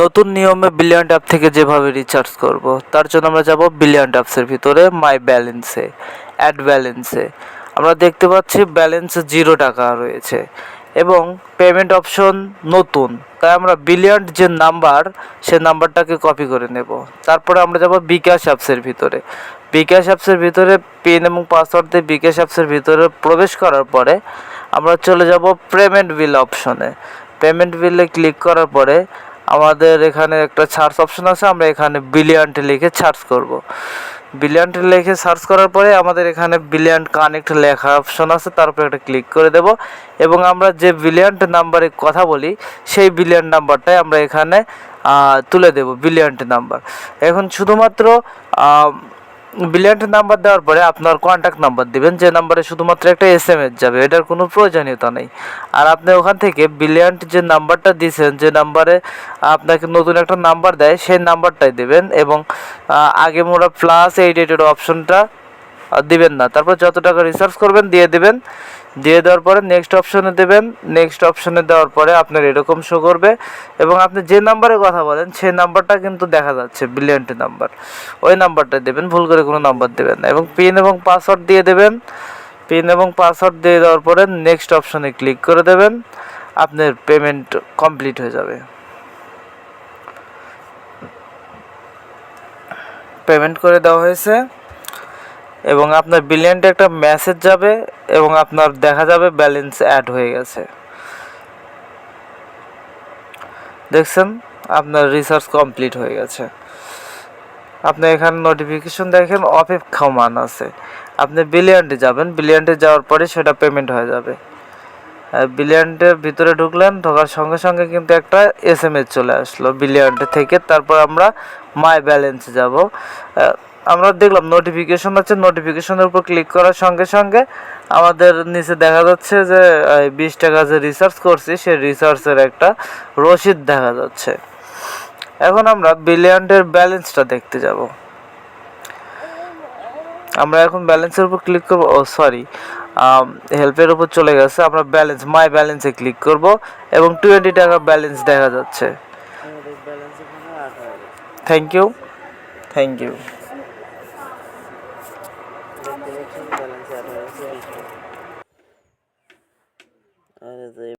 নতুন নিয়মে billion app থেকে যেভাবে রিচার্জ করব, তার জন্য আমরা যাব বিলিয়ন অ্যাপসের ভিতরে মাই ব্যালেন্সে অ্যাড ব্যালেন্সে আমরা দেখতে পাচ্ছি ব্যালেন্স জিরো টাকা রয়েছে এবং পেমেন্ট অপশন নতুন। তাই আমরা বিলিয়ন্ট যে নাম্বার সে নাম্বারটাকে কপি করে নেব। তারপরে আমরা যাব বিকাশ অ্যাপসের ভিতরে। বিকাশ অ্যাপসের ভিতরে পিন এবং পাসওয়ার্ড দিয়ে বিকাশ অ্যাপসের ভিতরে প্রবেশ করার পরে আমরা চলে যাব পেমেন্ট বিল অপশনে পেমেন্ট বিলে ক্লিক করার পরে আমাদের এখানে একটা সার্চ অপশন আছে, আমরা এখানে বিলিয়ান্ট লিখে সার্চ করব। বিলিয়ান্ট লিখে সার্চ করার পরে আমাদের এখানে বিলিয়ান্ট কানেক্ট লেখা অপশন আছে, তার উপরে একটা ক্লিক করে দেব। এবং আমরা যে বিলিয়ান্ট নাম্বারে কথা বলি, সেই বিলিয়ন নাম্বারটাই আমরা এখানে তুলে দেব বিলিয়ান্ট নাম্বার এখন শুধুমাত্র বিলিয়নটি নাম্বার দেওয়ার পরে আপনার কন্ট্যাক্ট নাম্বার দিবেন, যে নাম্বারে শুধুমাত্র একটা এস এম এস যাবে, এটার কোনো প্রয়োজনীয়তা নেই। আর আপনি ওখান থেকে বিলিয়ন্ট যে নাম্বারটা দিয়েছেন, যে নাম্বারে আপনাকে নতুন একটা নাম্বার দেয়, সেই নাম্বারটাই দেবেন এবং আগে মোড়া প্লাস এইট এইটের অপশনটা দিবেন না। তারপর যত টাকা রিসার্চ করবেন, দিয়ে দিবেন। দিয়ে দেওয়ার পরে নেক্সট অপশনে দেবেন। নেক্সট অপশনে দেওয়ার পরে আপনার এরকম শো করবে। এবং আপনি যে নাম্বারে কথা বলেন, সেই নাম্বারটা কিন্তু দেখা যাচ্ছে বিলিয়নটি নাম্বার ওই নাম্বারটা দেবেন, ভুল করে কোনো নাম্বার দেবেন না। এবং পিন এবং পাসওয়ার্ড দিয়ে দেবেন। পিন এবং পাসওয়ার্ড দিয়ে দেওয়ার পরে নেক্সট অপশনে ক্লিক করে দেবেন। আপনার পেমেন্ট কমপ্লিট হয়ে যাবে। পেমেন্ট করে দেওয়া হয়েছে। এবং আপনার বিলিয়নটা একটা মেসেজ যাবে এবং আপনার দেখা যাবে ব্যালেন্স অ্যাড হয়ে গেছে। দেখছেন? আপনার রিসার্চ কমপ্লিট হয়ে গেছে। আপনি এখানে নোটিফিকেশন দেখেন অপেক্ষমান আছে। আপনি বিলিয়নটি যাবেন বিলিয়নটি যাওয়ার পরে সেটা পেমেন্ট হয়ে যাবে। বিলিয়নটের ভিতরে ঢুকলেন, ঢোকার সঙ্গে সঙ্গে কিন্তু একটা এস এম এস চলে আসলো বিলিয়নটে থেকে। তারপর আমরা মাই ব্যালেন্সে যাব। আমরা দেখলাম নোটিফিকেশন আছে নোটিফিকেশনের উপর ক্লিক করার সঙ্গে সঙ্গে আমাদের নিচে দেখা যাচ্ছে যে বিশ টাকা যে রিসার্চ করছি, সেই রিসার্চের একটা রসিদ দেখা যাচ্ছে। এখন আমরা বিলিয়নের ব্যালেন্সটা দেখতে যাব। আমরা এখন ব্যালেন্সের উপর ক্লিক করব, ও সরি হেল্পের উপর চলে গেছে। আমরা ব্যালেন্স মাই ব্যালেন্সে ক্লিক করব এবং টোয়েন্টি টাকা ব্যালেন্স দেখা যাচ্ছে। Thank you thank you